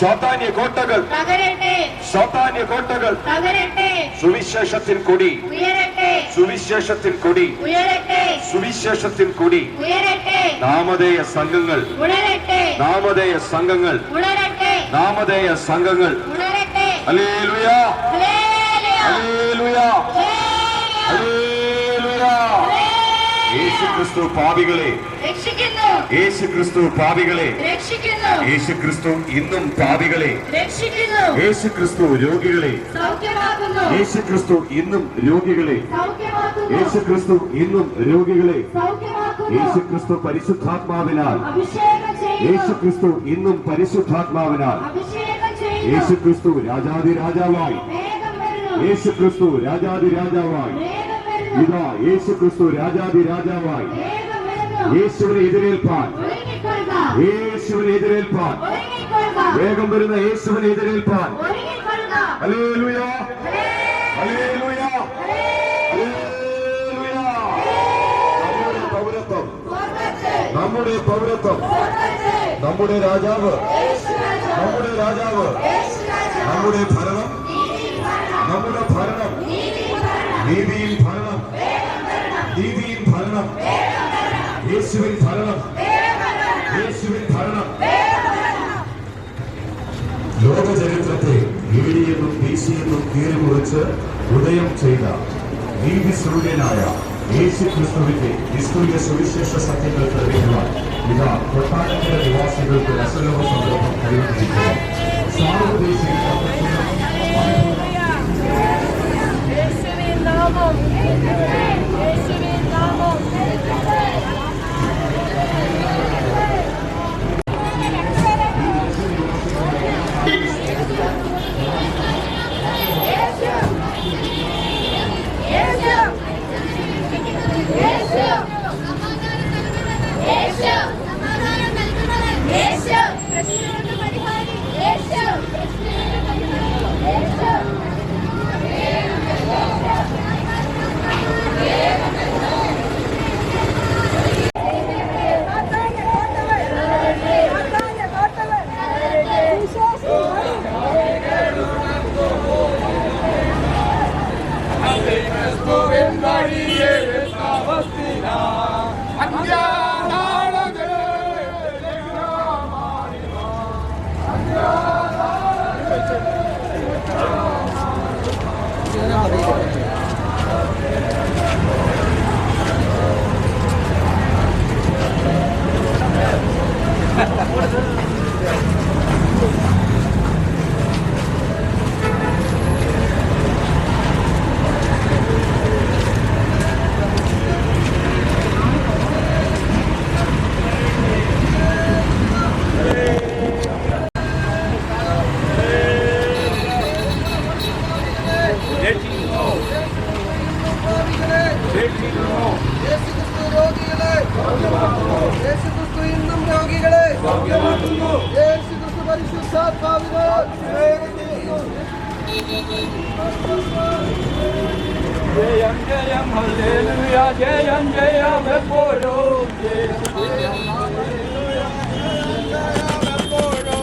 സാധാന്യ കോട്ടകൾ. തകരട്ടെ. സാധാന്യ കോട്ടകൾ. തകരട്ടെ. സുവിശേഷത്തിൻ കൊടി. ഉയരട്ടെ. സുവിശേഷത്തിൻ കൊടി. ഉയരട്ടെ. സുവിശേഷത്തിൻ കൊടി. ഉയരട്ടെ. നാമധേയ സംഘങ്ങൾ. ഉണരട്ടെ. നാമധേയ സംഘങ്ങൾ. ഉണരട്ടെ. നാമധേയ സംഘങ്ങൾ. ഉണരട്ടെ. ക്രിസ്തു പാപികളെ. യേശു ക്രിസ്തു പാപികളെ. രക്ഷിക്കുന്നു. യേശു ക്രിസ്തു ഇന്നും പാപികളെ. രക്ഷിക്കുന്നു. യേശു ക്രിസ്തു രോഗികളെ. സൗഖ്യമാക്കുന്നു. യേശു ക്രിസ്തു ഇന്നും രോഗികളെ. സൗഖ്യമാക്കുന്നു. യേശു ക്രിസ്തു ഇന്നും രോഗികളെ. സൗഖ്യമാക്കുന്നു. യേശു ക്രിസ്തു പരിശുദ്ധാത്മാവിനാൽ. അഭിഷേകം യേശു ക്രിസ്തു ഇന്നും പരിശുദ്ധാത്മാവിനാൽ. അഭിഷേകം യേശു ക്രിസ്തു രാജാതി രാജാവായി. യേശു ക്രിസ്തു രാജാതി രാജാവായി. ഇതാ യേശു ക്രിസ്തു രാജാതി രാജാവായി. യേശുവിനെ എതിരേൽപ്പാൻ ഒരുങ്ങിക്കൊള്ളുക യേശുവിനെ എതിരേൽപ്പാൻ ഒരുങ്ങിക്കൊള്ളുക വേഗം വരുന്ന യേശുവിനെ എതിരേൽപ്പാൻ ഒരുങ്ങിക്കൊള്ളുക ഹല്ലേലൂയ ഹല്ലേലൂയ. ഹല്ലേലൂയ ഹല്ലേലൂയ നമ്മുടെ പൗരത്വം സ്വർഗ്ഗത്തിൽ, നമ്മുടെ പൗരത്വം സ്വർഗ്ഗത്തിൽ, നമ്മുടെ രാജാവ് യേശുരാജാവ്, നമ്മുടെ രാജാവ് യേശുരാജാവ്, നമ്മുടെ ഭരണം നീതിയിൽ ഭരണം, നമ്മുടെ ഭരണം നീതിയിൽ ഭരണം, നീതിയിൽ ഭരണം വേഗം വരണം, നീതിയിൽ ഭരണം വേഗം വരണം, യേശുവിൻ ഭരണം വേഗം വരണം, യേശുവിൻ ഭരണം വേഗം വരണം. ലോക ചരിത്രത്തെ ഏടിയെന്നും വീശിയെന്നും കീറിമുറിച്ച് ഉദയം ചെയ്ത നീതി സൂര്യനായ യേശു ക്രിസ്തുവിന്റെ നിസ്തുല്യ സുവിശേഷ സത്യങ്ങൾ തെളിയിക്കുവാൻ ഇതാ കൊട്ടാരത്തിലെ നിവാസികൾക്ക് രസലോക സന്ദർഭം കൈവന്നിരിക്കുന്നു സാർവദേശിക Jayam Jayam Hallelujah. Jayam Jayam Bolo Jayam Jayam Bolo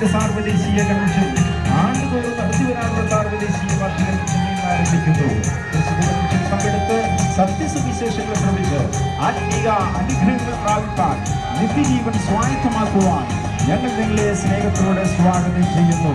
ഇന്ത്യയുടെ സാർവദേശീയ കൺവെൻഷൻ ആണ്ടുതോറും നടത്തി വരാനുള്ള സാർവദേശീയ പാർട്ടി കൺവെൻഷൻ ആരംഭിക്കുന്നു. പങ്കെടുത്ത് സത്യസുവിശേഷങ്ങൾ ശ്രമിച്ച് ആത്മീയ അനുഗ്രഹങ്ങൾ പ്രാപിക്കാൻ നിത്യജീവൻ സ്വായത്തമാക്കുവാൻ ഞങ്ങൾ നിങ്ങളെ സ്നേഹത്തോടെ സ്വാഗതം ചെയ്യുന്നു.